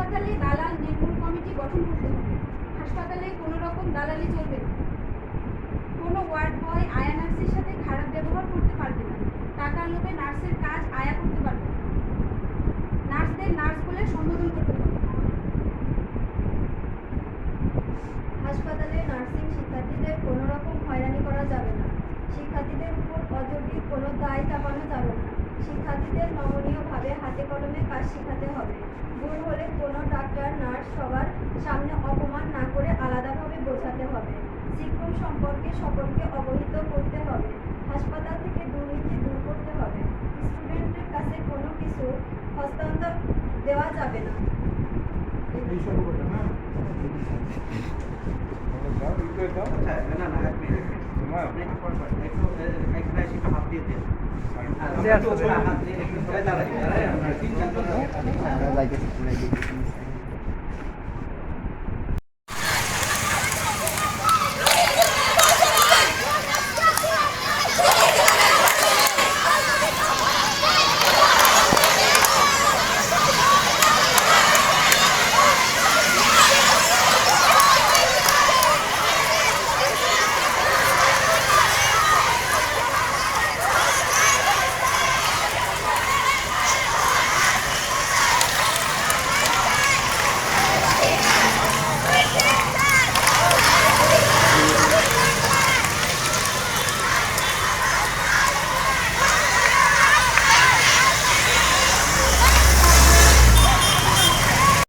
হাসপাতালে দালাল নির্মূল কমিটি গঠন করতে হবে। হাসপাতালে কোনো রকম দালালি চলবে না। কোনো ওয়ার্ড বয় আয়া নার্সের সাথে খারাপ ব্যবহার করতে পারবে না। টাকার লোভে নার্সের কাজ আয়া করতে পারবে না। নার্সদের নার্স বলে সম্বোধন করতে হবে। হাসপাতালে নার্সিং শিক্ষার্থীদের কোনো রকম হয়রানি করা যাবে না। শিক্ষার্থীদের উপর অযৌক্তিক কোনো দায় চাপানো যাবে না। শিক্ষার্থীদের নমনীয়ভাবে হাতে কলমে কাজ শেখাতে হবে। নার্স সবার সামনে অপমান না করে আলাদাভাবে বোঝাতে হবে। শিক্ষক সম্পর্কে সকলকে অবহিত করতে হবে। হাসপাতাল থেকে দুর্নীতি দূর করতে হবে। স্টুডেন্টের কাছে কোনো কিছু হস্তান্তর দেওয়া যাবে না। এইসব